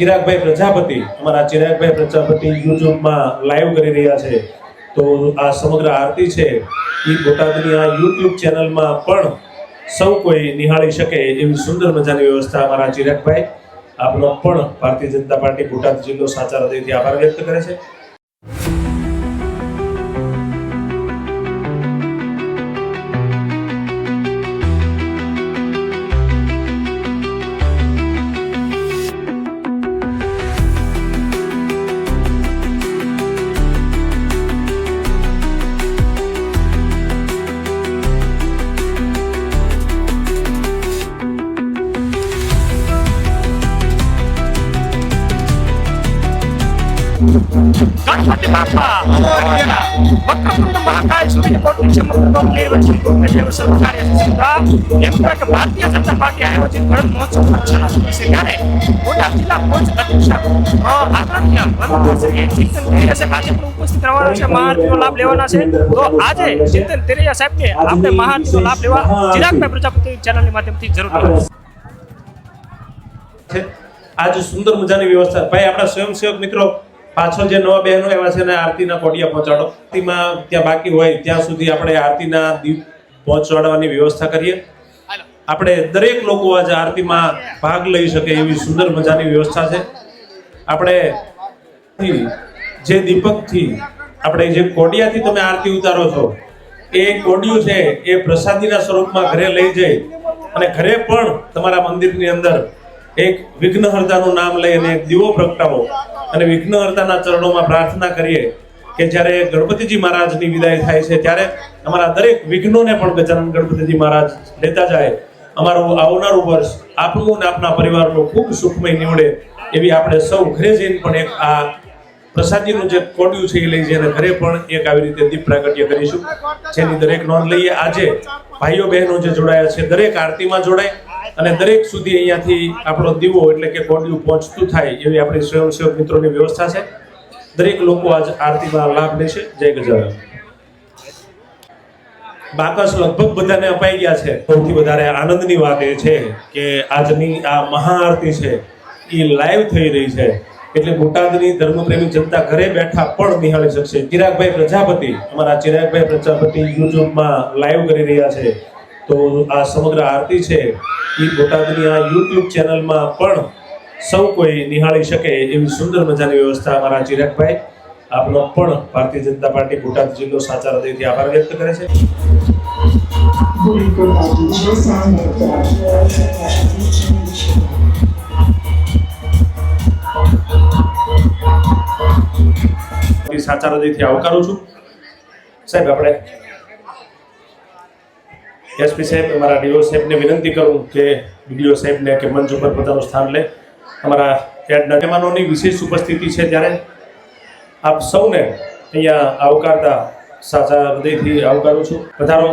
ચિરાગભાઈ પ્રજાપતિ, અમારા ચિરાગભાઈ પ્રજાપતિ યુટ્યુબમાં લાઈવ કરી રહ્યા છે. તો આ સમગ્ર આરતી છે એ બોટાદની આ યુટ્યુબ ચેનલમાં પણ સૌ કોઈ નિહાળી શકે એવી સુંદર મજાની વ્યવસ્થા અમારા ચિરાગભાઈ, આપનો પણ ભારતીય જનતા પાર્ટી બોટાદ જિલ્લો સાચા હૃદયથી આભાર વ્યક્ત કરે છે. સુધા એમ કે ભારતીય જનતા પાર્ટી આયોજિત ગણેશ મહોત્સવ પક્ષના દિવસે ત્યારે બોટાદ જિલ્લા પંચ અધ્યક્ષ અ, આદરણીય વંદનશ્રી ચિંતન તેરિયા સાહેબ આજે ચિંતન તેરિયા લાભ લેવા પ્રજાપતિ ચેનલની માધ્યમથી જરૂર છે. આજ સુંદર મજાની વ્યવસ્થા. ભાઈ આપણા સ્વયંસેવક મિત્રો પાછળ જે નવા બહેનો એવા છે ને આરતીના કોડિયા પહોંચાડો. આરતીમાં ત્યાં બાકી હોય ત્યાં સુધી આપણે આરતીના દીપ પહોંચાડવાની વ્યવસ્થા કરીએ. આપણે દરેક લોકો આજે આરતીમાં ભાગ લઈ શકે એવી સુંદર મજાની વ્યવસ્થા છે. આપણે જે દીપકથી આપણે જે કોડિયાથી તમે આરતી ઉતારો છો એ કોડિયું છે એ પ્રસાદીના સ્વરૂપમાં ઘરે લઈ જઈ અને ઘરે પણ તમારા મંદિરની અંદર એક વિઘ્નહર્તાનું નામ લઈ અને એક દીવો પ્રગટાવો. અને વિઘ્નહર્તાના ચરણોમાં પ્રાર્થના કરીએ કે જ્યારે ગણપતિજી મહારાજની વિદાય થાય છે, ત્યારે અમારા દરેક વિઘ્નોને પણ ગજાનન ગણપતિજી મહારાજ લેતા જાય. અમારું આવનારું વર્ષ આપનું અને આપના પરિવારનું ખૂબ સુખમય નીવડે એવી આપણે સૌ ઘરે જઈને પણ એક આ પ્રસાદીનું જે કોડિયું છે એ લઈ જઈને ઘરે પણ એક આવી રીતે દીપ પ્રાગટ્ય કરીશું. જેની દરેક નોંધ લઈએ. આજે ભાઈઓ બહેનો જે જોડાયા છે, દરેક આરતીમાં જોડાય. અને દરેક સુધી અહીંયાથી આપણો દીવો એટલે કે કોડિયું પહોંચતું થાય એવી આપણી સ્વયંસેવક મિત્રોની વ્યવસ્થા છે. દરેક લોકો આજ આરતીમાં લાભ લેશે. જય ગજાનન. બાકસ લગભગ બધાને અપાઈ ગયા છે. સૌથી વધારે આનંદની વાત એ છે કે આજની આ મહાઆરતી છે એ લાઈવ થઈ રહી છે. એટલે બોટાદની ધર્મપ્રેમી જનતા ઘરે બેઠા પણ નિહાળી શકશે. ચિરાગભાઈ પ્રજાપતિ, અમારા ચિરાગભાઈ પ્રજાપતિ યુટ્યુબમાં લાઈવ કરી રહ્યા છે. તો આ સમગ્ર આરતી છે એ બોટાદની આ યુટ્યુબ ચેનલમાં પણ સૌ કોઈ નિહાળી શકે એવી સુંદર મજાની વ્યવસ્થા અમારા ચિરાગભાઈ, આપનો પણ ભારતીય જનતા પાર્ટી બોટાદ જિલ્લો સાચા હૃદયથી આભાર વ્યક્ત કરે છે. સાચા હૃદયથી આવકારું છું. સાહેબ, આપણે એસપી સાહેબ, અમારા ડીઓ સાહેબને વિનંતી કરું કે ડીઓ સાહેબને કે મંચ ઉપર પોતાનું સ્થાન લે. અમારા હેડ મહેમાનોની વિશેષ ઉપસ્થિતિ છે ત્યારે આપ સૌને અહીંયા આવકારતા સાચા હૃદયથી આવકારું છું. પધારો.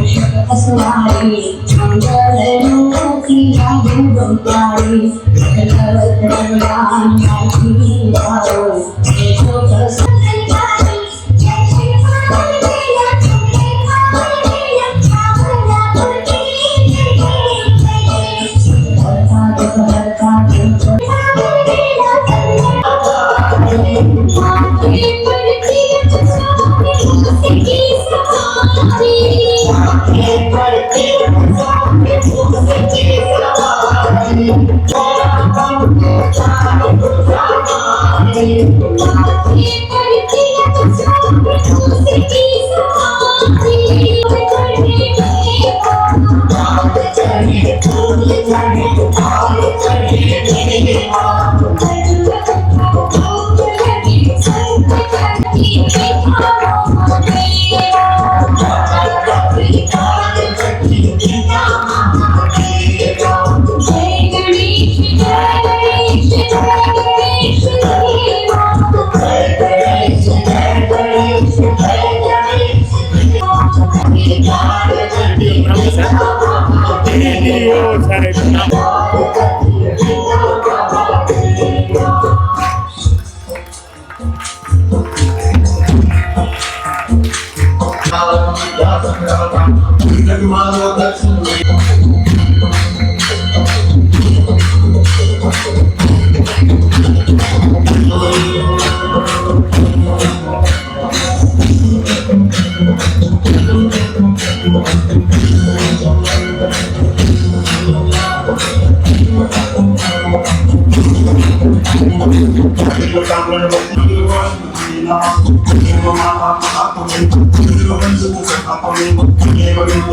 જય ગણેશ જય Mother,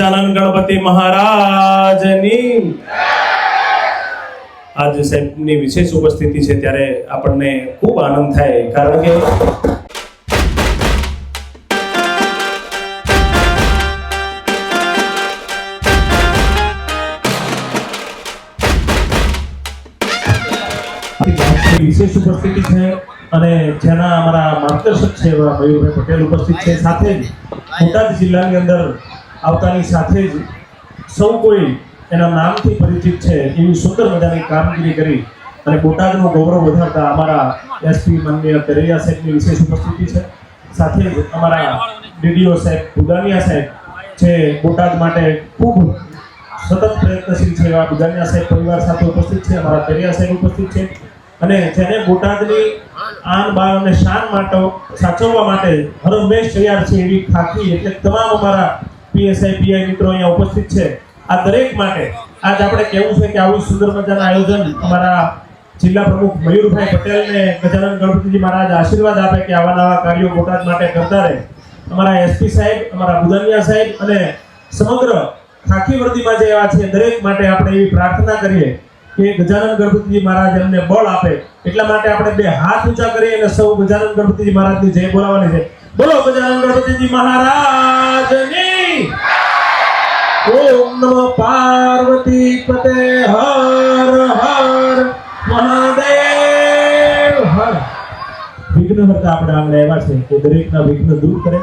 ગજાનન ગણપતિ મહારાજની. આજે સાહેબની વિશેષ ઉપસ્થિતિ છે ત્યારે આપણને ખૂબ આનંદ થાય, કારણ કે વિશેષ ઉપસ્થિતિ છે અને જેના અમારા માર્ગદર્શક છે એવા મયુરભાઈ પટેલ ઉપસ્થિત છે. સાથે બોટાદ જિલ્લાની અંદર આવતાની સાથે જ સૌ કોઈ એના નામથી પરિચિત છે. એવી સુંદર મજાની કામગીરી કરી અને બોટાદનું ગૌરવ વધારતા અમારા એસપી માનનીય તરૈયા સાહેબની વિશેષ ઉપસ્થિતિ છે. સાથે જ અમારા ડીડીઓ સાહેબ બુદાનિયા સાહેબ જે બોટાદ માટે ખૂબ સતત પ્રયત્નશીલ છે. એવા બુદાનિયા સાહેબ પરિવાર સાથે ઉપસ્થિત છે, અમારા કરિયા સાહેબ ઉપસ્થિત છે. અને જેને બોટાદની આન બાર અને શાન માટે સાચવવા માટે હરમેશ તૈયાર છે એવી ખાખી એટલે તમામ અમારા પીએસઆઈ મિત્રો અહીંયા ઉપસ્થિત છે. આ દરેક માટે આજ આપણે કહેવું છે કે આવું સુંદર મજાનું આયોજન અમારા જિલ્લા પ્રમુખ મયુરભાઈ પટેલને ગજાનંદ ગણપતિજી મહારાજ આશીર્વાદ આપે કે આવા નવા કાર્યો બોટાદ માટે કરતા રહે. અમારા એસપી સાહેબ, અમારા બુદાનિયા સાહેબ અને સમગ્ર ખાખી વર્દીમાં જે એવા છે, દરેક માટે આપણે એવી પ્રાર્થના કરીએ કે ગજાનંદ ગણપતિજી મહારાજ એમને બળ આપે. એટલા માટે આપણે બે હાથ ઊંચા કરીએ અને સૌ ગજાનંદ ગણપતિજી મહારાજની જય બોલાવવાની છે. બોલો ગજાનંદ ગણપતિજી મહારાજની ઓમ નમઃ પાર્વતી પતે, હર હર, મહાદેવ, હર. વિઘ્નહર્તા આપણે આંગણે આવ્યા છે કે દરેકના વિઘ્ન દૂર કરે.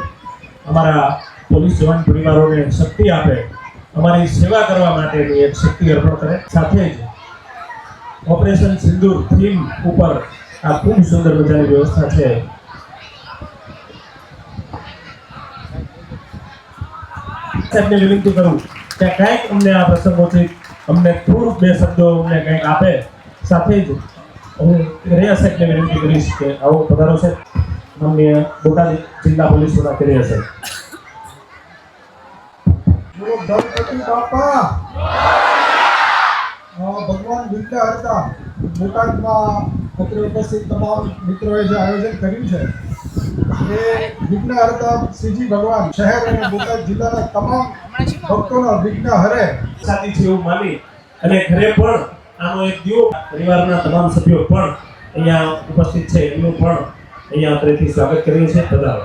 અમારા પોલીસ જવાન પરિવારોને શક્તિ આપે. અમારી સેવા કરવા માટેની એક શક્તિ અર્પણ કરે. સાથે જ ઓપરેશન સિંદૂર થીમ ઉપર આ ખૂબ સુંદર મજાની વ્યવસ્થા છે. સાહેબને વિનંતી કરું કે કંઈક અમને આ પ્રસંગોથી અમને થોડુંક બે શબ્દો અમને કંઈક આપે સાથે જ હું રેયા સાહેબને વિનંતી કરીશ કે આવો પધારો છે. અમને બોટાદ જિલ્લા પોલીસ વડા કરી અ, ભગવાન વિદ્યા હતા. બોટાદમાં અત્રે ઉપસ્થિત તમામ મિત્રોએ જે આયોજન કર્યું છે ઘરે પણ તમામ સભ્યો પણ અહીંયા ઉપસ્થિત છે, એમનું પણ અહીંયા સ્વાગત કરીએ છીએ બધા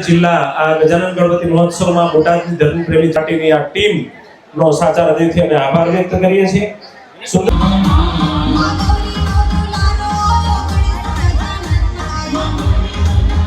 જિલ્લા આ ગજાનન ગણપતિ મહોત્સવમાં બોટાદની ધર્મપ્રેમી ચાટીની આ ટીમ નો સાચા હૃદયથી અમે આભાર વ્યક્ત કરીએ છીએ.